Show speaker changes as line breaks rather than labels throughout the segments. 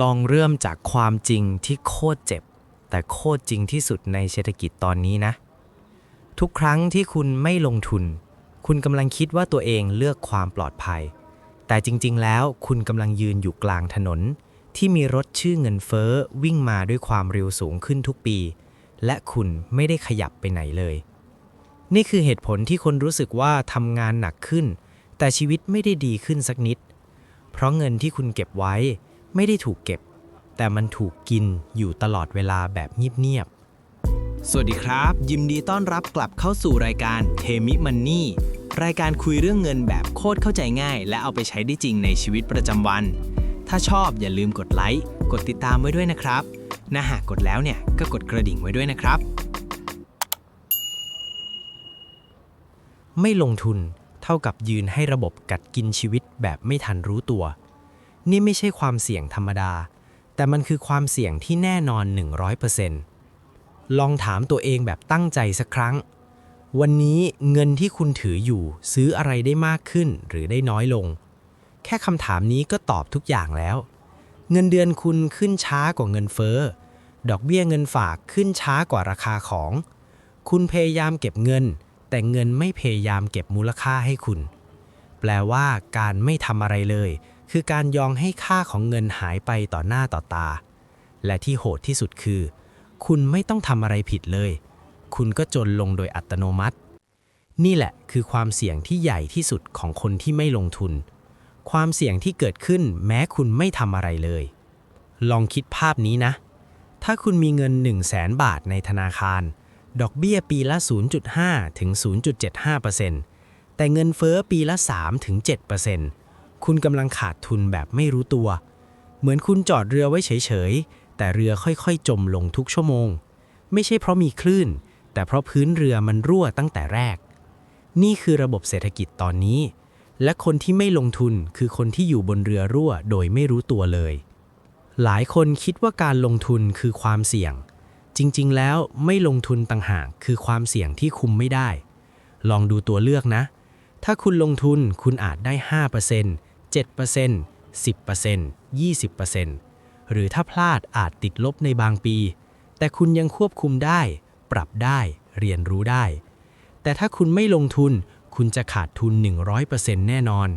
ลองเริ่มจากความจริงที่โคตรเจ็บ แต่โคตรจริงที่สุดในเศรษฐกิจตอนนี้นะ ทุกครั้งที่คุณไม่ลงทุน คุณกำลังคิดว่าตัวเองเลือกความปลอดภัย แต่จริง ๆ แล้วคุณกำลังยืนอยู่กลางถนน ที่มีรถชื่อเงินเฟ้อวิ่งมาด้วยความเร็วสูงขึ้นทุกปี และคุณไม่ได้ขยับไปไหนเลย นี่คือเหตุผลที่คนรู้สึกว่าทำงานหนักขึ้น แต่ชีวิตไม่ได้ดีขึ้นสักนิด เพราะเงินที่คุณเก็บไว้ ไม่ได้ถูกเก็บ แต่มันถูกกินอยู่ตลอดเวลาแบบเงียบๆ
สวัสดีครับ ยินดีต้อนรับกลับเข้าสู่รายการเทมิมันนี่รายการคุยเรื่องเงินแบบโคตรเข้าใจง่าย และเอาไปใช้ได้จริงในชีวิตประจำวัน ถ้าชอบอย่าลืมกดไลค์กดติดตามไว้ด้วยนะครับนะหากกดแล้วเนี่ยก็กดกระดิ่งไว้ด้วยนะครับ
ไม่ลงทุนเท่ากับยืนให้ระบบกัดกินชีวิตแบบไม่ทันรู้ตัว นี่ไม่ใช่ความเสี่ยงธรรมดา แต่มันคือความเสี่ยงที่แน่นอน 100%ลองถามตัวเองแบบตั้งใจสักครั้ง วันนี้เงินที่คุณถืออยู่ซื้ออะไรได้มากขึ้นหรือได้น้อยลง แค่คำถามนี้ก็ตอบทุกอย่างแล้ว เงินเดือนคุณขึ้นช้ากว่าเงินเฟ้อ ดอกเบี้ยเงินฝากขึ้นช้ากว่าราคาของ คุณพยายามเก็บเงิน แต่เงินไม่พยายามเก็บมูลค่าให้คุณ แปลว่าการไม่ทำอะไรเลย คือการยองให้ค่าของเงินหายไปต่อหน้าต่อตา และที่โหดที่สุดคือ คุณไม่ต้องทำอะไรผิดเลย คุณก็จนลงโดยอัตโนมัติ นี่แหละคือความเสี่ยงที่ใหญ่ที่สุดของคนที่ไม่ลงทุน ความเสี่ยงที่เกิดขึ้นแม้คุณไม่ทำอะไรเลย ลองคิดภาพนี้นะ ถ้าคุณมีเงิน 1 0 0 0 0แสนบาทในธนาคาร ดอกเบี้ยปีละ 0.5 ถึง 0.75%แต่เงินเฟ้อปีละ 3 ถึง 7% คุณกำลังขาดทุนแบบไม่รู้ตัว เหมือนคุณจอดเรือไว้เฉยๆ แต่เรือค่อยๆ จมลงทุกชั่วโมง ไม่ใช่เพราะมีคลื่น แต่เพราะพื้นเรือมันรั่วตั้งแต่แรก นี่คือระบบเศรษฐกิจตอนนี้ และคนที่ไม่ลงทุนคือคนที่อยู่บนเรือรั่วโดยไม่รู้ตัวเลย หลายคนคิดว่าการลงทุนคือความเสี่ยง จริงๆ แล้วไม่ลงทุนต่างหากคือความเสี่ยงที่คุมไม่ได้ ลองดูตัวเลือกนะถ้าคุณลงทุนคุณอาจได้ 5% 7% 10% 20%หรือถ้าพลาดอาจติดลบในบางปี แต่คุณยังควบคุมได้ ปรับได้ เรียนรู้ได้ แต่ถ้าคุณไม่ลงทุน คุณจะขาดทุน 100%แน่นอน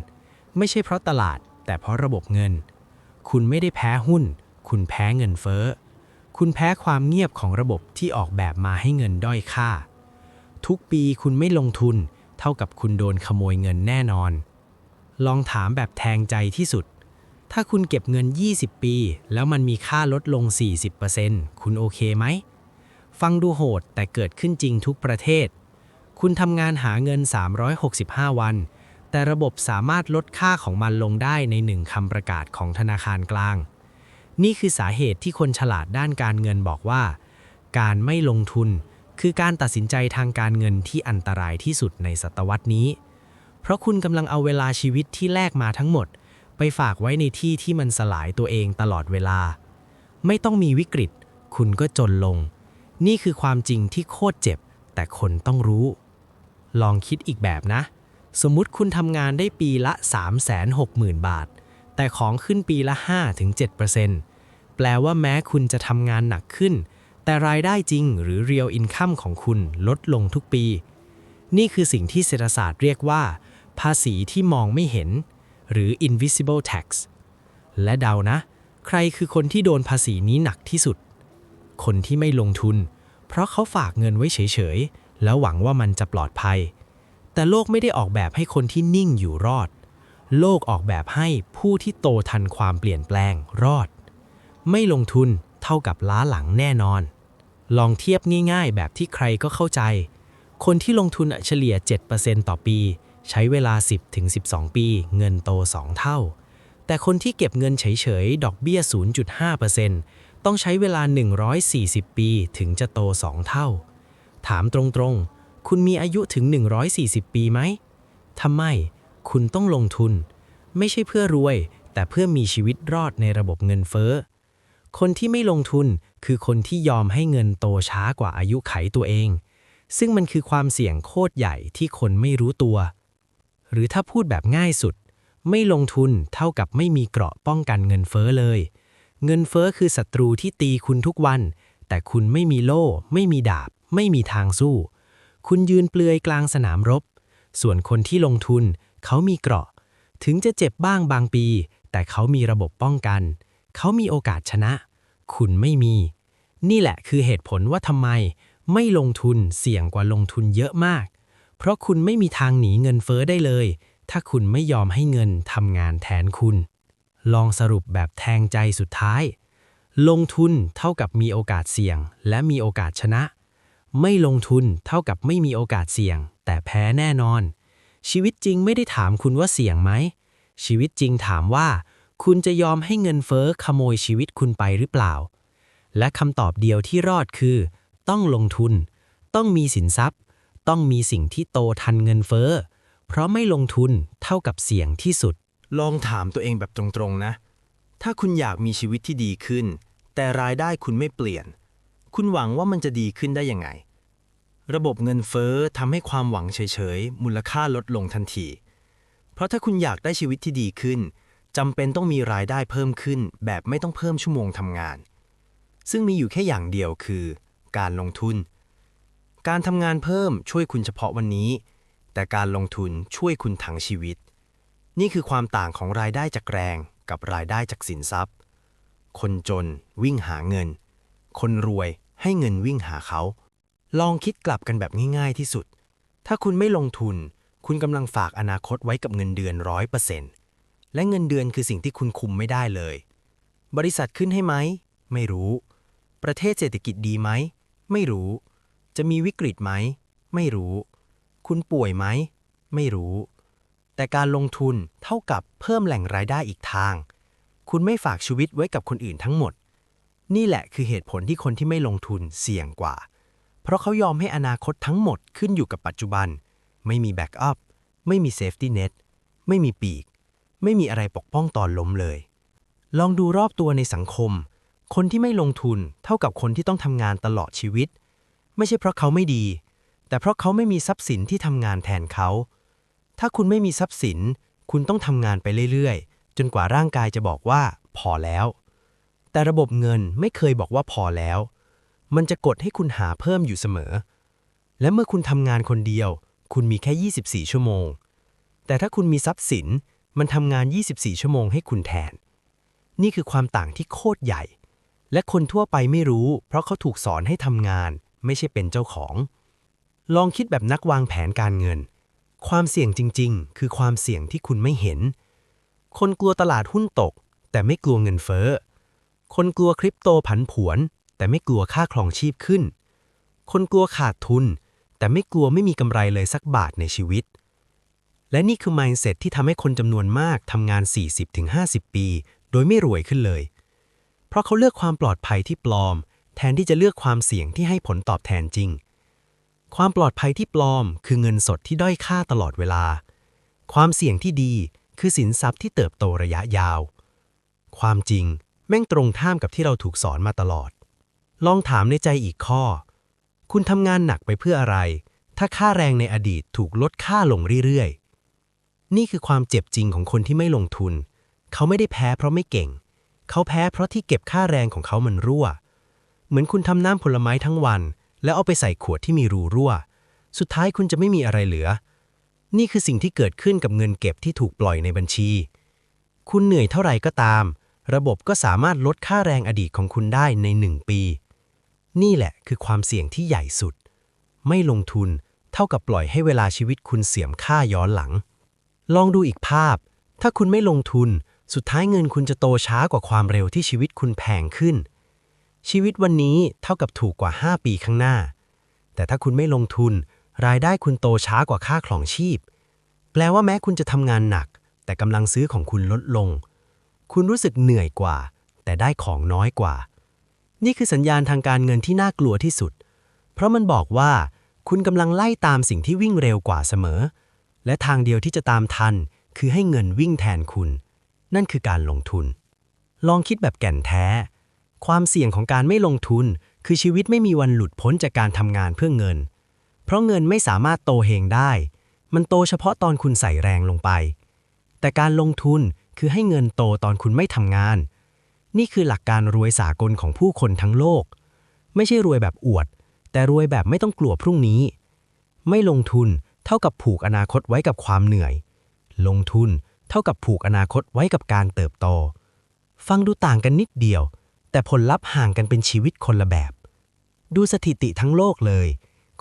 ไม่ใช่เพราะตลาด แต่เพราะระบบเงิน คุณไม่ได้แพ้หุ้น คุณแพ้เงินเฟ้อ คุณแพ้ความเงียบของระบบที่ออกแบบมาให้เงินด้อยค่า ทุกปีคุณไม่ลงทุน เท่ากับคุณโดนขโมยเงินแน่นอน ลองถามแบบแทงใจที่สุด ถ้าคุณเก็บเงิน 20 ปี แล้วมันมีค่าลดลง 40%คุณโอเคไหม ฟังดูโหดแต่เกิดขึ้นจริงทุกประเทศ คุณทำงานหาเงิน 365 วัน แต่ระบบสามารถลดค่าของมันลงได้ในหนึ่งคำประกาศของธนาคารกลาง นี่คือสาเหตุที่คนฉลาดด้านการเงินบอกว่า การไม่ลงทุนคือการตัดสินใจทางการเงินที่อันตรายที่สุดในศตวรรษนี้ เพราะคุณกำลังเอาเวลาชีวิตที่แลกมาทั้งหมด ไปฝากไว้ในที่ที่มันสลายตัวเองตลอดเวลา ไม่ต้องมีวิกฤต คุณก็จนลง นี่คือความจริงที่โคตรเจ็บ แต่คนต้องรู้ ลองคิดอีกแบบนะ สมมุติคุณทำงานได้ปีละ 360,000 บาท แต่ของขึ้นปีละ 5-7%แปลว่าแม้คุณจะทำงานหนักขึ้น แต่รายได้จริงหรือ real income ของคุณลดลงทุกปีนี่คือสิ่งที่เศรษฐศาสตร์เรียกว่า ภาษีที่มองไม่เห็น หรือ invisible tax และเดานะ ใครคือคนที่โดนภาษีนี้หนักที่สุด คนที่ไม่ลงทุน เพราะเขาฝากเงินไว้เฉยๆ แล้วหวังว่ามันจะปลอดภัย แต่โลกไม่ได้ออกแบบให้คนที่นิ่งอยู่รอด โลกออกแบบให้ผู้ที่โตทันความเปลี่ยนแปลงรอด ไม่ลงทุนเท่ากับล้าหลังแน่นอน ลองเทียบง่ายๆ แบบที่ใครก็เข้าใจ คนที่ลงทุนเฉลี่ย 7%ต่อปี ใช้เวลา 10-12 ปี เงินโต 2 เท่า แต่คนที่เก็บเงินเฉยๆ ดอกเบี้ย 0.5%ต้องใช้เวลา 140 ปีถึงจะโต 2 เท่า ถามตรงๆ คุณมีอายุถึง 140 ปีไหมทำไม คุณต้องลงทุน ไม่ใช่เพื่อรวย แต่เพื่อมีชีวิตรอดในระบบเงินเฟ้อ คนที่ไม่ลงทุนคือคนที่ยอมให้เงินโตช้ากว่าอายุไขตัวเอง ซึ่งมันคือความเสี่ยงโคตรใหญ่ที่คนไม่รู้ตัว หรือถ้าพูดแบบง่ายสุด ไม่ลงทุนเท่ากับไม่มีเกราะป้องกันเงินเฟ้อเลย เงินเฟ้อคือศัตรูที่ตีคุณทุกวัน แต่คุณไม่มีโล่ ไม่มีดาบ ไม่มีทางสู้ คุณยืนเปลือยกลางสนามรบ ส่วนคนที่ลงทุน เขามีเกราะ ถึงจะเจ็บบ้างบางปี แต่เขามีระบบป้องกัน เขามีโอกาสชนะ คุณไม่มี นี่แหละคือเหตุผลว่าทำไม ไม่ลงทุนเสี่ยงกว่าลงทุนเยอะมาก เพราะคุณไม่มีทางหนีเงินเฟ้อได้เลย ถ้าคุณไม่ยอมให้เงินทำงานแทนคุณ ลองสรุปแบบแทงใจสุดท้าย ลงทุนเท่ากับมีโอกาสเสี่ยง และมีโอกาสชนะ ไม่ลงทุนเท่ากับไม่มีโอกาสเสี่ยง แต่แพ้แน่นอน ชีวิตจริงไม่ได้ถามคุณว่าเสี่ยงไหม ชีวิตจริงถามว่า คุณจะยอมให้เงินเฟ้อขโมยชีวิตคุณไปหรือเปล่า และคำตอบเดียวที่รอดคือ ต้องลงทุน ต้องมีสินทรัพย์ ต้องมีสิ่งที่โตทันเงินเฟ้อ เพราะไม่ลงทุนเท่ากับเสี่ยงที่สุด
ลองถามตัวเองแบบตรงๆนะ ถ้าคุณอยากมีชีวิตที่ดีขึ้น แต่รายได้คุณไม่เปลี่ยน คุณหวังว่ามันจะดีขึ้นได้ยังไง ระบบเงินเฟ้อทำให้ความหวังเฉยๆ มูลค่าลดลงทันที เพราะถ้าคุณอยากได้ชีวิตที่ดีขึ้นจำเป็นต้องมีรายได้เพิ่มขึ้น แบบไม่ต้องเพิ่มชั่วโมงทำงาน ซึ่งมีอยู่แค่อย่างเดียวคือ การลงทุน การทำงานเพิ่มช่วยคุณเฉพาะวันนี้ แต่การลงทุนช่วยคุณทั้งชีวิต นี่คือความต่างของรายได้จากแรงกับรายได้จากสินทรัพย์ คนจนวิ่งหาเงิน คนรวยให้เงินวิ่งหาเขา ลองคิดกลับกันแบบง่ายๆที่สุด ถ้าคุณไม่ลงทุน คุณกำลังฝากอนาคตไว้กับเงินเดือนร้อยเปอร์เซ็นต์และเงินเดือนคือสิ่งที่คุณคุมไม่ได้เลย บริษัทขึ้นให้ไหม ไม่รู้ ประเทศเศรษฐกิจดีไหม ไม่รู้ จะมีวิกฤตไหม ไม่รู้ คุณป่วยไหม ไม่รู้ แต่การลงทุนเท่ากับเพิ่มแหล่งรายได้อีกทาง คุณไม่ฝากชีวิตไว้กับคนอื่นทั้งหมด นี่แหละคือเหตุผลที่คนที่ไม่ลงทุนเสี่ยงกว่า เพราะเขายอมให้อนาคตทั้งหมดขึ้นอยู่กับปัจจุบัน ไม่มีแบ็กอัพ ไม่มีเซฟตี้เน็ต ไม่มีปีก ไม่มีอะไรปกป้องตอนล้มเลย ลองดูรอบตัวในสังคม คนที่ไม่ลงทุนเท่ากับคนที่ต้องทำงานตลอดชีวิต ไม่ใช่เพราะเขาไม่ดี แต่เพราะเขาไม่มีทรัพย์สินที่ทำงานแทนเขา ถ้าคุณไม่มีทรัพย์สิน คุณต้องทำงานไปเรื่อยๆ จนกว่าร่างกายจะบอกว่า พอแล้ว แต่ระบบเงินไม่เคยบอกว่าพอแล้ว มันจะกดให้คุณหาเพิ่มอยู่เสมอ และเมื่อคุณทำงานคนเดียว คุณมีแค่ 24 ชั่วโมง แต่ถ้าคุณมีทรัพย์สิน มันทำงาน 24 ชั่วโมงให้คุณแทน นี่คือความต่างที่โคตรใหญ่ และคนทั่วไปไม่รู้ เพราะเขาถูกสอนให้ทำงาน ไม่ใช่เป็นเจ้าของ ลองคิดแบบนักวางแผนการเงิน ความเสี่ยงจริง ๆ คือความเสี่ยงที่คุณไม่เห็น คนกลัวตลาดหุ้นตก แต่ไม่กลัวเงินเฟ้อ คนกลัวคริปโตผันผวน แต่ไม่กลัวค่าครองชีพขึ้น คนกลัวขาดทุน แต่ไม่กลัวไม่มีกำไรเลยสักบาทในชีวิต และนี่คือ mindset ที่ทำให้คนจำนวนมากทำงาน 40-50 ปี โดยไม่รวยขึ้นเลย เพราะเขาเลือกความปลอดภัยที่ปลอม แทนที่จะเลือกความเสี่ยงที่ให้ผลตอบแทนจริง ความปลอดภัยที่ปลอม คือเงินสดที่ด้อยค่าตลอดเวลา ความเสี่ยงที่ดีคือสินทรัพย์ที่เติบโตระยะยาว ความจริงแม่งตรงข้ามกับที่เราถูกสอนมาตลอด ลองถามในใจอีกข้อ คุณทำงานหนักไปเพื่ออะไร ถ้าค่าแรงในอดีตถูกลดค่าลงเรื่อยๆ นี่คือความเจ็บจริงของคนที่ไม่ลงทุน เขาไม่ได้แพ้เพราะไม่เก่ง เขาแพ้เพราะที่เก็บค่าแรงของเขามันรั่ว เหมือนคุณทำน้ำผลไม้ทั้งวัน แล้วเอาไปใส่ขวดที่มีรูรั่ว สุดท้ายคุณจะไม่มีอะไรเหลือ นี่คือสิ่งที่เกิดขึ้นกับเงินเก็บที่ถูกปล่อยในบัญชี คุณเหนื่อยเท่าไหร่ก็ตาม ระบบก็สามารถลดค่าแรงอดีตของคุณได้ในหนึ่งปี นี่แหละคือความเสี่ยงที่ใหญ่สุด ไม่ลงทุนเท่ากับปล่อยให้เวลาชีวิตคุณเสื่อมค่าย้อนหลัง ลองดูอีกภาพ ถ้าคุณไม่ลงทุน สุดท้ายเงินคุณจะโตช้ากว่าความเร็วที่ชีวิตคุณแพงขึ้น ชีวิตวันนี้เท่ากับถูกกว่า 5 ปีข้างหน้า แต่ถ้าคุณไม่ลงทุน รายได้คุณโตช้ากว่าค่าครองชีพ แปลว่าแม้คุณจะทำงานหนัก แต่กำลังซื้อของคุณลดลง คุณรู้สึกเหนื่อยกว่า แต่ได้ของน้อยกว่า นี่คือสัญญาณทางการเงินที่น่ากลัวที่สุด เพราะมันบอกว่าคุณกำลังไล่ตามสิ่งที่วิ่งเร็วกว่าเสมอ และทางเดียวที่จะตามทัน คือให้เงินวิ่งแทนคุณ นั่นคือการลงทุน ลองคิดแบบแก่นแท้ ความเสี่ยงของการไม่ลงทุน คือชีวิตไม่มีวันหลุดพ้นจากการทำงานเพื่อเงิน เพราะเงินไม่สามารถโตเองได้ มันโตเฉพาะตอนคุณใส่แรงลงไป แต่การลงทุนคือให้เงินโตตอนคุณไม่ทำงาน
นี่คือหลักการรวยสากลของผู้คนทั้งโลก ไม่ใช่รวยแบบอวด แต่รวยแบบไม่ต้องกลัวพรุ่งนี้ ไม่ลงทุนเท่ากับผูกอนาคตไว้กับความเหนื่อย ลงทุนเท่ากับผูกอนาคตไว้กับการเติบโต ฟังดูต่างกันนิดเดียว แต่ผลลัพธ์ห่างกันเป็นชีวิตคนละแบบ ดูสถิติทั้งโลกเลย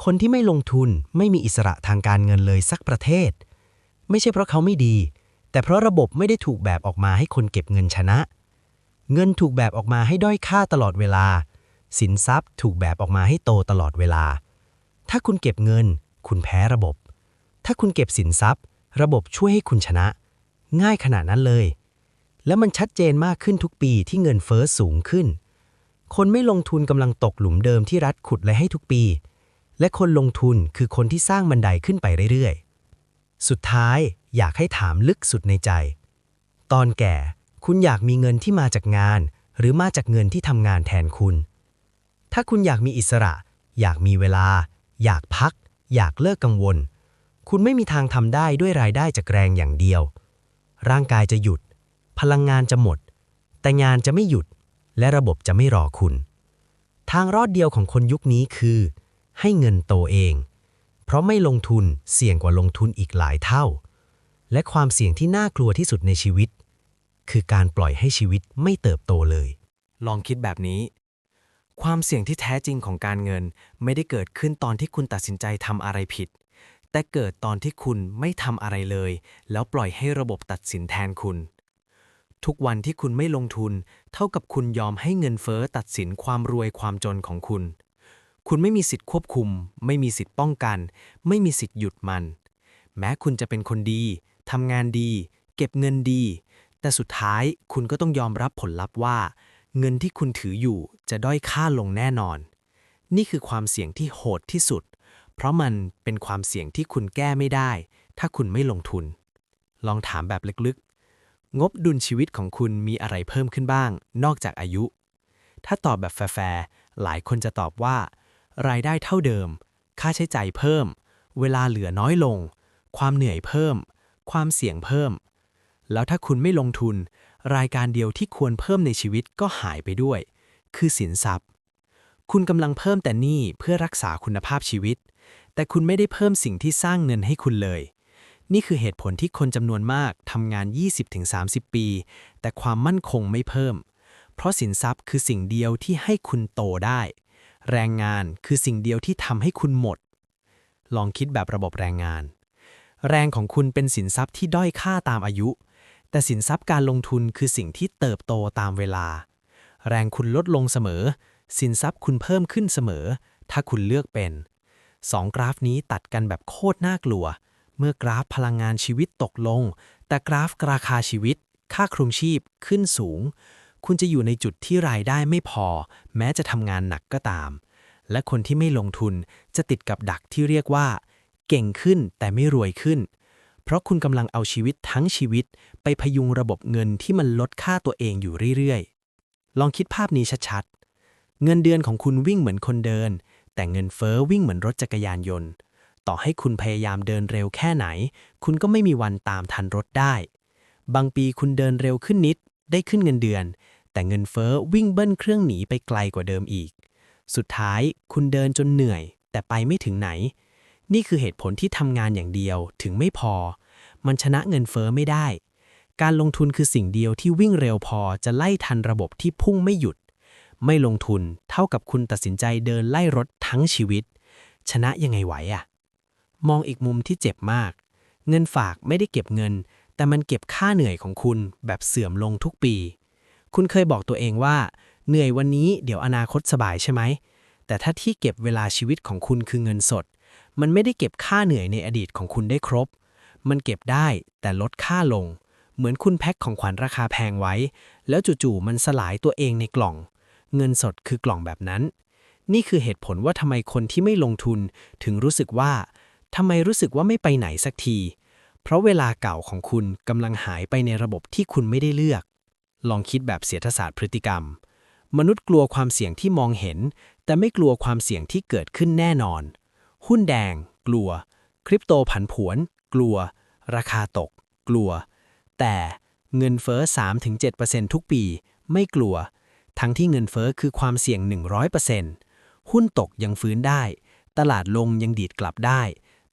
คนที่ไม่ลงทุนไม่มีอิสระทางการเงินเลยสักประเทศ ไม่ใช่เพราะเขาไม่ดี แต่เพราะระบบไม่ได้ถูกแบบออกมาให้คนเก็บเงินชนะ เงินถูกแบบออกมาให้ด้อยค่าตลอดเวลา สินทรัพย์ถูกแบบออกมาให้โตตลอดเวลา ถ้าคุณเก็บเงิน คุณแพ้ระบบ ถ้าคุณเก็บสินทรัพย์ ระบบช่วยให้คุณชนะ ง่ายขนาดนั้นเลย แล้วมันชัดเจนมากขึ้นทุกปีที่เงินเฟ้อสูงขึ้น คนไม่ลงทุนกำลังตกหลุมเดิมที่รัฐขุดไว้ให้ทุกปี และคนลงทุนคือคนที่สร้างบันไดขึ้นไปเรื่อยๆ สุดท้ายอยากให้ถามลึกสุดในใจ ตอนแก่คุณอยากมีเงินที่มาจากงาน หรือมาจากเงินที่ทำงานแทนคุณ ถ้าคุณอยากมีอิสระ อยากมีเวลา อยากพัก อยากเลิกกังวล คุณไม่มีทางทำได้ด้วยรายได้จากแรงอย่างเดียว ร่างกายจะหยุด พลังงานจะหมด แต่งานจะไม่หยุด และระบบจะไม่รอคุณ ทางรอดเดียวของคนยุคนี้คือ ให้เงินโตเอง เพราะไม่ลงทุนเสี่ยงกว่าลงทุนอีกหลายเท่า และความเสี่ยงที่น่ากลัวที่สุดในชีวิต คือการปล่อยให้ชีวิตไม่เติบโตเลย
ลองคิดแบบนี้ ความเสี่ยงที่แท้จริงของการเงินไม่ได้เกิดขึ้นตอนที่คุณตัดสินใจทำอะไรผิดแต่เกิดตอนที่คุณไม่ทำอะไรเลย แล้วปล่อยให้ระบบตัดสินแทนคุณ ทุกวันที่คุณไม่ลงทุน เท่ากับคุณยอมให้เงินเฟ้อตัดสินความรวยความจนของคุณ คุณไม่มีสิทธิ์ควบคุม ไม่มีสิทธิ์ป้องกัน ไม่มีสิทธิ์หยุดมัน แม้คุณจะเป็นคนดีทำงานดี เก็บเงินดี แต่สุดท้ายคุณก็ต้องยอมรับผลลัพธ์ว่า เงินที่คุณถืออยู่จะด้อยค่าลงแน่นอน นี่คือความเสี่ยงที่โหดที่สุด เพราะมันเป็นความเสี่ยงที่คุณแก้ไม่ได้ ถ้าคุณไม่ลงทุน ลองถามแบบลึกๆ งบดุลชีวิตของคุณมีอะไรเพิ่มขึ้นบ้าง นอกจากอายุ ถ้าตอบแบบแฟร์ๆหลายคนจะตอบว่า รายได้เท่าเดิม ค่าใช้จ่ายเพิ่ม เวลาเหลือน้อยลง ความเหนื่อยเพิ่ม ความเสี่ยงเพิ่ม แล้วถ้าคุณไม่ลงทุน รายการเดียวที่ควรเพิ่มในชีวิตก็หายไปด้วย คือสินทรัพย์ คุณกำลังเพิ่มแต่นี้เพื่อรักษาคุณภาพชีวิต แต่คุณไม่ได้เพิ่มสิ่งที่สร้างเงินให้คุณเลย นี่คือเหตุผลที่คนจำนวนมากทำงาน 20-30 ปี แต่ความมั่นคงไม่เพิ่ม เพราะสินทรัพย์คือสิ่งเดียวที่ให้คุณโตได้ แรงงานคือสิ่งเดียวที่ทำให้คุณหมด ลองคิดแบบระบบแรงงาน แรงของคุณเป็นสินทรัพย์ที่ด้อยค่าตามอายุ แต่สินทรัพย์การลงทุนคือสิ่งที่เติบโตตามเวลา แรงคุณลดลงเสมอ สินทรัพย์คุณเพิ่มขึ้นเสมอ ถ้าคุณเลือกเป็นสองกราฟนี้ตัดกันแบบโคตรน่ากลัว เมื่อกราฟพลังงานชีวิตตกลง แต่กราฟราคาชีวิต ค่าครองชีพขึ้นสูง คุณจะอยู่ในจุดที่รายได้ไม่พอ แม้จะทำงานหนักก็ตาม และคนที่ไม่ลงทุนจะติดกับดักที่เรียกว่า เก่งขึ้นแต่ไม่รวยขึ้น เพราะคุณกำลังเอาชีวิตทั้งชีวิต ไปพยุงระบบเงินที่มันลดค่าตัวเองอยู่เรื่อยๆ ลองคิดภาพนี้ชัดๆ เงินเดือนของคุณวิ่งเหมือนคนเดิน แต่เงินเฟอ้อวิ่งเหมือนรถจักรยานยนต์ ต่อให้คุณพยายามเดินเร็วแค่ไหน คุณก็ไม่มีวันตามทันรถได้ บางปีคุณเดินเร็วขึ้นนิด ได้ขึ้นเงินเดือน แต่เงินเฟอ้อวิ่งเบิ้ลเครื่องหนีไปไกลกว่าเดิมอีก สุดท้ายคุณเดินจนเหนื่อย แต่ไปไม่ถึงไหน นี่คือเหตุผลที่ทำงานอย่างเดียวถึงไม่พอ มันชนะเงินเฟอ้อไม่ได้ การลงทุนคือสิ่งเดียวที่วิ่งเร็วพอจะไล่ทันระบบที่พุ่งไม่หยุด ไม่ลงทุนเท่ากับคุณตัดสินใจเดินไล่รถทั้งชีวิต ชนะยังไงไหวอะ มองอีกมุมที่เจ็บมาก เงินฝากไม่ได้เก็บเงิน แต่มันเก็บค่าเหนื่อยของคุณแบบเสื่อมลงทุกปี คุณเคยบอกตัวเองว่า เหนื่อยวันนี้เดี๋ยวอนาคตสบายใช่ไหม แต่ถ้าที่เก็บเวลาชีวิตของคุณคือเงินสด มันไม่ได้เก็บค่าเหนื่อยในอดีตของคุณได้ครบ มันเก็บได้แต่ลดค่าลง เหมือนคุณแพ็คของขวัญราคาแพงไว้ แล้วจู่ๆมันสลายตัวเองในกล่อง เงินสดคือกล่องแบบนั้นนี่คือเหตุผลว่าทำไมคนที่ไม่ลงทุนถึงรู้สึกว่า ทำไมรู้สึกว่าไม่ไปไหนสักที เพราะเวลาเก่าของคุณกำลังหายไปในระบบที่คุณไม่ได้เลือก ลองคิดแบบเศรษฐศาสตร์พฤติกรรม มนุษย์กลัวความเสี่ยงที่มองเห็น แต่ไม่กลัวความเสี่ยงที่เกิดขึ้นแน่นอน หุ้นแดง กลัว คริปโตผันผวน กลัว ราคาตก กลัว แต่เงินเฟ้อ 3-7%ทุกปี ไม่กลัว ทั้งที่เงินเฟ้อคือความเสี่ยง 100%หุ้นตกยังฟื้นได้ ตลาดลงยังดีดกลับได้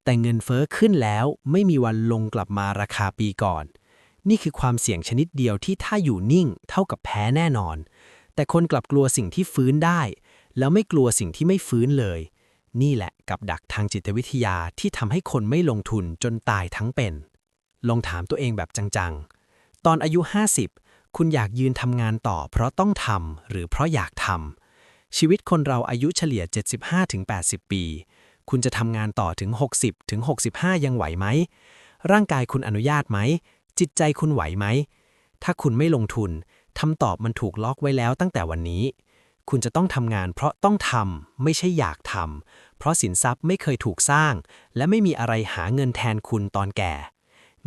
แต่เงินเฟ้อขึ้นแล้วไม่มีวันลงกลับมาราคาปีก่อน นี่คือความเสี่ยงชนิดเดียวที่ถ้าอยู่นิ่งเท่ากับแพ้แน่นอน แต่คนกลับกลัวสิ่งที่ฟื้นได้ แล้วไม่กลัวสิ่งที่ไม่ฟื้นเลย นี่แหละกับดักทางจิตวิทยาที่ทำให้คนไม่ลงทุนจนตายทั้งเป็น ลองถามตัวเองแบบจังๆ ตอนอายุ 50 คุณอยากยืนทำงานต่อ เพราะต้องทำหรือเพราะอยากทำชีวิตคนเราอายุเฉลี่ย 75-80 ปี คุณจะทำงานต่อถึง 60-65 ยังไหวไหม ร่างกายคุณอนุญาตไหม จิตใจคุณไหวไหม ถ้าคุณไม่ลงทุนคำตอบมันถูกล็อกไว้แล้วตั้งแต่วันนี้ คุณจะต้องทำงานเพราะต้องทำไม่ใช่อยากทำเพราะสินทรัพย์ไม่เคยถูกสร้าง และไม่มีอะไรหาเงินแทนคุณตอนแก่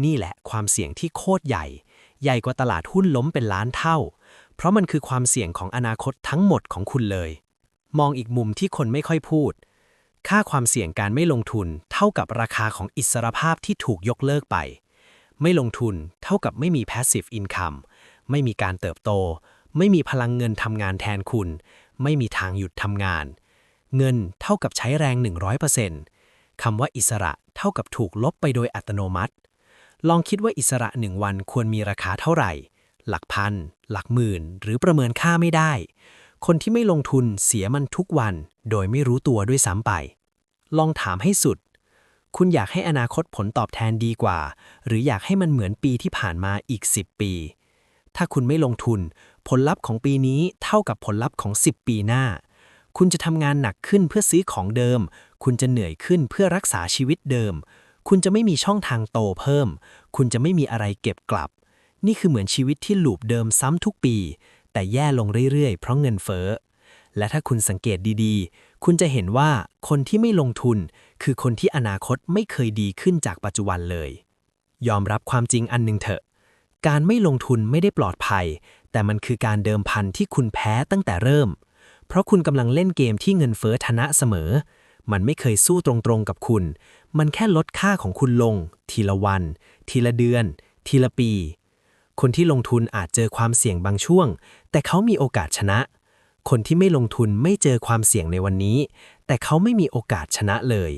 นี่แหละความเสี่ยงที่โคตรใหญ่ ใหญ่กว่าตลาดหุ้นล้มเป็นล้านเท่า เพราะมันคือความเสี่ยงของอนาคตทั้งหมดของคุณเลย มองอีกมุมที่คนไม่ค่อยพูด ค่าความเสี่ยงการไม่ลงทุนเท่ากับราคาของอิสรภาพที่ถูกยกเลิกไป ไม่ลงทุนเท่ากับไม่มี passive income ไม่มีการเติบโต ไม่มีพลังเงินทำงานแทนคุณ ไม่มีทางหยุดทำงาน เงินเท่ากับใช้แรง 100%คำว่าอิสระเท่ากับถูกลบไปโดยอัตโนมัติ ลองคิดว่าอิสระหนึ่งวันควรมีราคาเท่าไหร่ หลักพัน หลักหมื่น หรือประเมินค่าไม่ได้คนที่ไม่ลงทุนเสียมันทุกวันโดยไม่รู้ตัวด้วยซ้ำไป ลองถามให้สุด คุณอยากให้อนาคตผลตอบแทนดีกว่า หรืออยากให้มันเหมือนปีที่ผ่านมาอีก 10 ปี ถ้าคุณไม่ลงทุน ผลลัพธ์ของปีนี้เท่ากับผลลัพธ์ของ 10 ปีหน้า คุณจะทำงานหนักขึ้นเพื่อซื้อของเดิม คุณจะเหนื่อยขึ้นเพื่อรักษาชีวิตเดิม คุณจะไม่มีช่องทางโตเพิ่ม คุณจะไม่มีอะไรเก็บกลับ นี่คือเหมือนชีวิตที่ลูปเดิมซ้ำทุกปี แต่แย่ลงเรื่อยๆ เพราะเงินเฟ้อและถ้าคุณสังเกตดีๆ คุณจะเห็นว่าคนที่ไม่ลงทุน คือคนที่อนาคตไม่เคยดีขึ้นจากปัจจุบันเลย ยอมรับความจริงอันหนึ่งเถอะ การไม่ลงทุนไม่ได้ปลอดภัย แต่มันคือการเดิมพันที่คุณแพ้ตั้งแต่เริ่ม เพราะคุณกำลังเล่นเกมที่เงินเฟ้อชนะเสมอ มันไม่เคยสู้ตรงๆกับคุณ มันแค่ลดค่าของคุณลง ทีละวัน ทีละเดือน ทีละปี คนที่ลงทุนอาจเจอความเสี่ยงบางช่วง แต่เขามีโอกาสชนะ คนที่ไม่ลงทุนไม่เจอความเสี่ยงในวันนี้ แต่เขาไม่มีโอกาสชนะเลย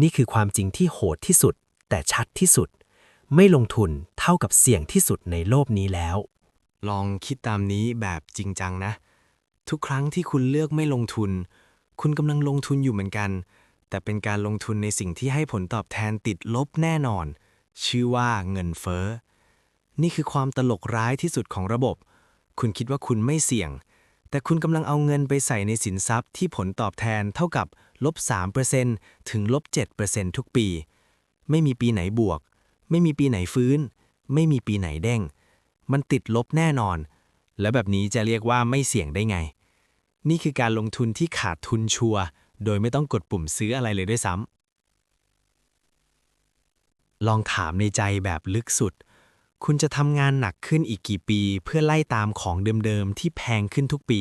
นี่คือความจริงที่โหดที่สุด แต่ชัดที่สุด ไม่ลงทุนเท่ากับเสี่ยงที่สุดในโลกนี้แล้ว
ลองคิดตามนี้แบบจริงจังนะ ทุกครั้งที่คุณเลือกไม่ลงทุน คุณกำลังลงทุนอยู่เหมือนกัน แต่เป็นการลงทุนในสิ่งที่ให้ผลตอบแทนติดลบแน่นอน ชื่อว่าเงินเฟ้อ นี่คือความตลกร้ายที่สุดของระบบ คุณคิดว่าคุณไม่เสี่ยง แต่คุณกำลังเอาเงินไปใส่ในสินทรัพย์ที่ผลตอบแทนเท่ากับลบ3%ถึงลบ7%ทุกปี ไม่มีปีไหนบวก ไม่มีปีไหนฟื้น ไม่มีปีไหนเด้ง มันติดลบแน่นอน แล้วแบบนี้จะเรียกว่าไม่เสี่ยงได้ไง นี่คือการลงทุนที่ขาดทุนชัวร์โดยไม่ต้องกดปุ่มซื้ออะไรเลยด้วยซ้ำลองถามในใจแบบลึกสุด คุณจะทำงานหนักขึ้นอีกกี่ปี เพื่อไล่ตามของเดิมๆที่แพงขึ้นทุกปี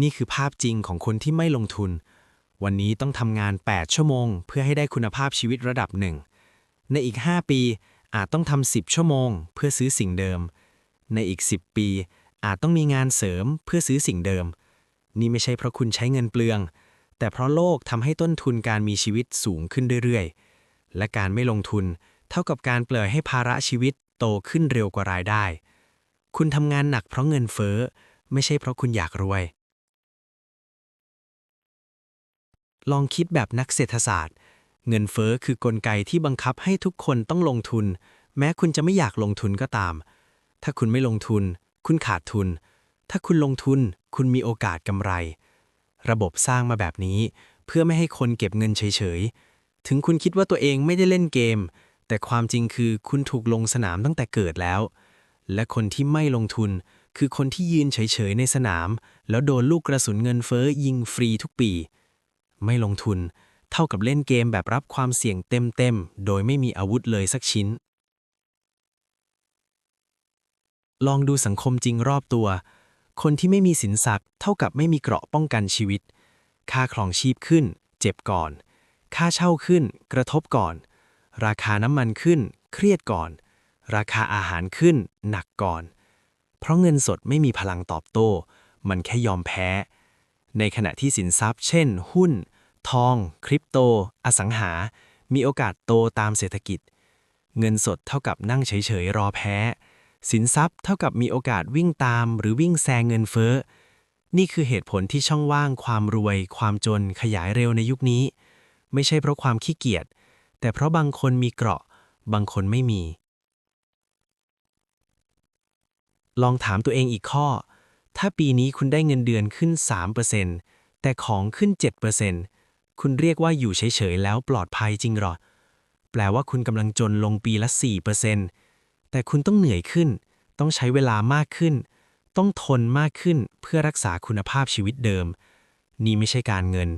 นี่คือภาพจริงของคนที่ไม่ลงทุน วันนี้ต้องทำงาน 8 ชั่วโมง เพื่อให้ได้คุณภาพชีวิตระดับหนึ่ง ในอีก 5 ปีอาจต้องทำ 10 ชั่วโมง เพื่อซื้อสิ่งเดิม ในอีก 10 ปี อาจต้องมีงานเสริมเพื่อซื้อสิ่งเดิม นี่ไม่ใช่เพราะคุณใช้เงินเปลือง แต่เพราะโลกทำให้ต้นทุนการมีชีวิตสูงขึ้นเรื่อยๆ และการไม่ลงทุนเท่ากับการปล่อยให้ภาระชีวิต โตขึ้นเร็วกว่ารายได้ คุณทำงานหนักเพราะเงินเฟ้อ ไม่ใช่เพราะคุณอยากรวย ลองคิดแบบนักเศรษฐศาสตร์ เงินเฟ้อคือกลไกที่บังคับให้ทุกคนต้องลงทุน แม้คุณจะไม่อยากลงทุนก็ตาม ถ้าคุณไม่ลงทุน คุณขาดทุน ถ้าคุณลงทุน คุณมีโอกาสกำไร ระบบสร้างมาแบบนี้ เพื่อไม่ให้คนเก็บเงินเฉยๆ ถึงคุณคิดว่าตัวเองไม่ได้เล่นเกม แต่ความจริงคือคุณถูกลงสนามตั้งแต่เกิดแล้ว และคนที่ไม่ลงทุนคือคนที่ยืนเฉยๆในสนาม แล้วโดนลูกกระสุนเงินเฟ้อยิงฟรีทุกปี ไม่ลงทุน เท่ากับเล่นเกมแบบรับความเสี่ยงเต็มๆ โดยไม่มีอาวุธเลยสักชิ้น ลองดูสังคมจริงรอบตัว คนที่ไม่มีสินทรัพย์ เท่ากับไม่มีเกราะป้องกันชีวิต ค่าครองชีพขึ้น เจ็บก่อน ค่าเช่าขึ้น กระทบก่อน ราคาน้ำมันขึ้น เครียดก่อน ราคาอาหารขึ้น หนักก่อน
เพราะเงินสดไม่มีพลังตอบโต้ มันแค่ยอมแพ้ ในขณะที่สินทรัพย์ เช่น หุ้น ทอง คริปโต อสังหา มีโอกาสโตตามเศรษฐกิจ เงินสดเท่ากับนั่งเฉยๆรอแพ้ สินทรัพย์เท่ากับมีโอกาสวิ่งตาม หรือวิ่งแซงเงินเฟ้อ นี่คือเหตุผลที่ช่องว่างความรวย ความจนขยายเร็วในยุคนี้ ไม่ใช่เพราะความขี้เกียจ แต่เพราะบางคนมีเกราะ บางคนไม่มี ลองถามตัวเองอีกข้อ ถ้าปีนี้คุณได้เงินเดือนขึ้น 3%แต่ของขึ้น 7%คุณเรียกว่าอยู่เฉยๆแล้วปลอดภัยจริงหรอ แปลว่าคุณกำลังจนลงปีละ 4%แต่คุณต้องเหนื่อยขึ้น ต้องใช้เวลามากขึ้น ต้องทนมากขึ้นเพื่อรักษาคุณภาพชีวิตเดิม นี่ไม่ใช่การเงิน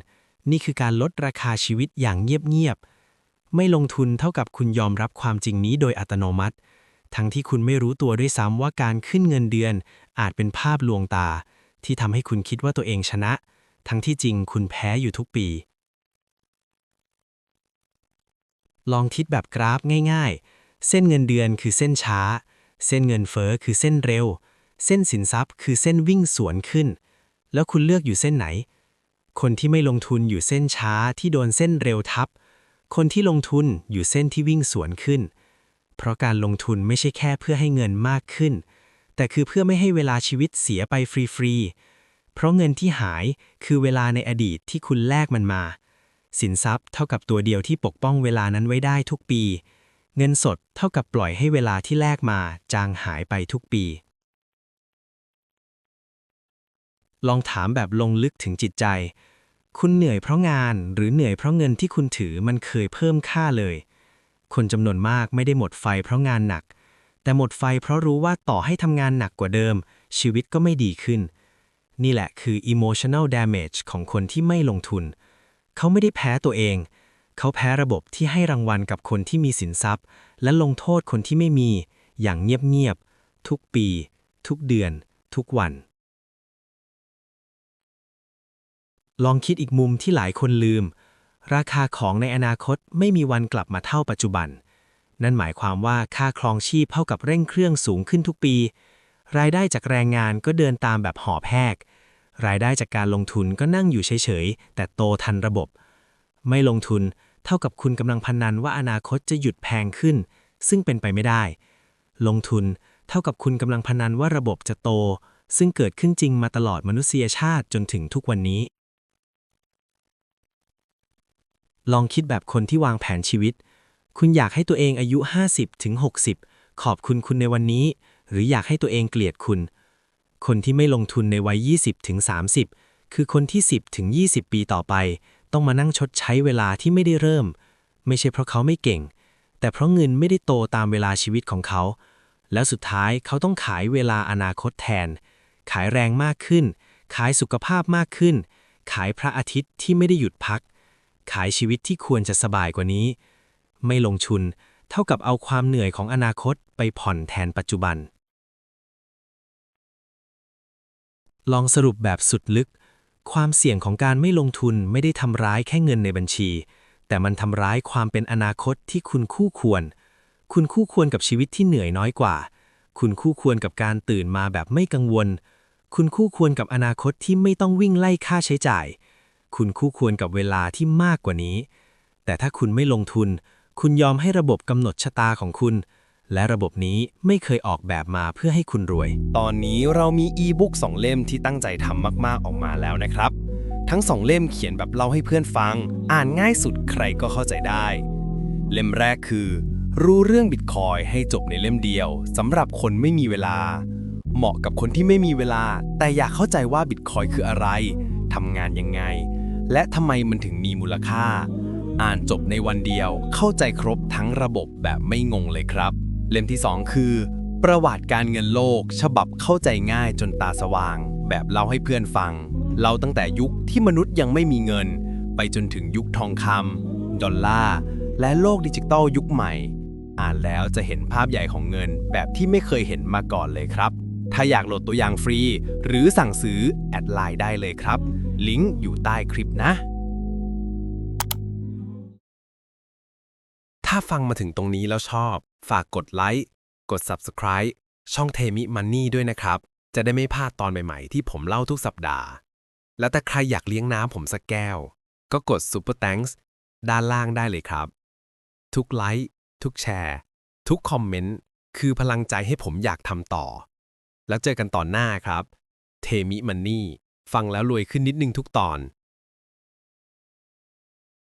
นี่คือการลดราคาชีวิตอย่างเงียบๆ ไม่ลงทุนเท่ากับคุณยอมรับความจริงนี้โดยอัตโนมัติ ทั้งที่คุณไม่รู้ตัวด้วยซ้ำว่าการขึ้นเงินเดือน อาจเป็นภาพลวงตา ที่ทำให้คุณคิดว่าตัวเองชนะ ทั้งที่จริงคุณแพ้อยู่ทุกปี ลองคิดแบบกราฟง่ายๆ เส้นเงินเดือนคือเส้นช้า เส้นเงินเฟ้อคือเส้นเร็ว เส้นสินทรัพย์คือเส้นวิ่งสวนขึ้น แล้วคุณเลือกอยู่เส้นไหน คนที่ไม่ลงทุนอยู่เส้นช้าที่โดนเส้นเร็วทับ คนที่ลงทุนอยู่เส้นที่วิ่งสวนขึ้น เพราะการลงทุนไม่ใช่แค่เพื่อให้เงินมากขึ้น แต่คือเพื่อไม่ให้เวลาชีวิตเสียไปฟรีๆ เพราะเงินที่หายคือเวลาในอดีตที่คุณแลกมันมา สินทรัพย์เท่ากับตัวเดียวที่ปกป้องเวลานั้นไว้ได้ทุกปี เงินสดเท่ากับปล่อยให้เวลาที่แลกมาจางหายไปทุกปี ลองถามแบบลงลึกถึงจิตใจ คุณเหนื่อยเพราะงานหรือเหนื่อยเพราะเงินที่คุณถือมันเคยเพิ่มค่าเลย คนจำนวนมากไม่ได้หมดไฟเพราะงานหนัก แต่หมดไฟเพราะรู้ว่าต่อให้ทำงานหนักกว่าเดิม ชีวิตก็ไม่ดีขึ้น นี่แหละคือ emotional damage ของคนที่ไม่ลงทุน เขาไม่ได้แพ้ตัวเอง เขาแพ้ระบบที่ให้รางวัลกับคนที่มีสินทรัพย์ และลงโทษคนที่ไม่มี อย่างเงียบๆทุกปี ทุกเดือน ทุกวัน ลองคิดอีกมุมที่หลายคนลืม ราคาของในอนาคตไม่มีวันกลับมาเท่าปัจจุบัน นั่นหมายความว่าค่าครองชีพเท่ากับเร่งเครื่องสูงขึ้นทุกปี รายได้จากแรงงานก็เดินตามแบบหอบแหกรายได้จากการลงทุนก็นั่งอยู่เฉยๆ แต่โตทันระบบ ไม่ลงทุนเท่ากับคุณกำลังพนันว่าอนาคตจะหยุดแพงขึ้น ซึ่งเป็นไปไม่ได้ ลงทุนเท่ากับคุณกำลังพนันว่าระบบจะโต ซึ่งเกิดขึ้นจริงมาตลอดมนุษยชาติจนถึงทุกวันนี้ ลองคิดแบบคนที่วางแผนชีวิต คุณอยากให้ตัวเองอายุ 50ถึง60 ขอบคุณคุณในวันนี้ หรืออยากให้ตัวเองเกลียดคุณ คนที่ไม่ลงทุนในวัย 20ถึง30 คือคนที่ 10ถึง20 ปีต่อไป ต้องมานั่งชดใช้เวลาที่ไม่ได้เริ่ม ไม่ใช่เพราะเขาไม่เก่ง แต่เพราะเงินไม่ได้โตตามเวลาชีวิตของเขา แล้วสุดท้ายเขาต้องขายเวลาอนาคตแทน ขายแรงมากขึ้น ขายสุขภาพมากขึ้น ขายพระอาทิตย์ที่ไม่ได้หยุดพัก ขายชีวิตที่ควรจะสบายกว่านี้ ไม่ลงทุนเท่ากับเอาความเหนื่อยของอนาคตไปผ่อนแทนปัจจุบัน ลองสรุปแบบสุดลึก ความเสี่ยงของการไม่ลงทุนไม่ได้ทำร้ายแค่เงินในบัญชี แต่มันทำร้ายความเป็นอนาคตที่คุณคู่ควร คุณคู่ควรกับชีวิตที่เหนื่อยน้อยกว่า คุณคู่ควรกับการตื่นมาแบบไม่กังวล คุณคู่ควรกับอนาคตที่ไม่ต้องวิ่งไล่ค่าใช้จ่าย คุณคู่ควรกับเวลาที่มากกว่านี้ แต่ถ้าคุณไม่ลงทุน คุณยอมให้ระบบกำหนดชะตาของคุณ และระบบนี้ไม่เคยออกแบบมาเพื่อให้คุณรวย
ตอนนี้เรามีอีบุ๊กสองเล่มที่ตั้งใจทำมาก ๆ ออกมาแล้วนะครับ ทั้งสองเล่มเขียนแบบเล่าให้เพื่อนฟัง อ่านง่ายสุดใครก็เข้าใจได้ เล่มแรกคือ รู้เรื่องบิตคอยให้จบในเล่มเดียวสำหรับคนไม่มีเวลาเหมาะกับคนที่ไม่มีเวลา แต่อยากเข้าใจว่าบิตคอยคืออะไร ทำงานยังไง และทำไมมันถึงมีมูลค่า อ่านจบในวันเดียวเข้าใจครบทั้งระบบแบบไม่งงเลยครับ เล่มที่ 2 คือ ประวัติการเงินโลก ฉบับเข้าใจง่ายจนตาสว่าง แบบเล่าให้เพื่อนฟังเล่าตั้งแต่ยุคที่มนุษย์ยังไม่มีเงิน ไปจนถึงยุคทองคำดอลลาร์และโลกดิจิตอลยุคใหม่ อ่านแล้วจะเห็นภาพใหญ่ของเงินแบบที่ไม่เคยเห็นมาก่อนเลยครับถ้าอยากโหลดตัวอย่างฟรี หรือสั่งซื้อ แอดไลน์ได้เลยครับ ลิงก์อยู่ใต้คลิปนะ ถ้าฟังมาถึงตรงนี้แล้วชอบ ฝากกดไลค์ กด Subscribe ช่องเทมิมันนี่ด้วยนะครับ จะได้ไม่พลาดตอนใหม่ๆ ที่ผมเล่าทุกสัปดาห์ แล้วถ้าใครอยากเลี้ยงน้ำผมสักแก้ว ก็กด Super Thanks ด้านล่างได้เลยครับ ทุกไลค์ ทุกแชร์ ทุกคอมเมนต์ คือพลังใจให้ผมอยากทำต่อ แล้วเจอกันตอนหน้าครับ เทมิมันนี่ ฟังแล้วรวยขึ้นนิดนึงทุกตอน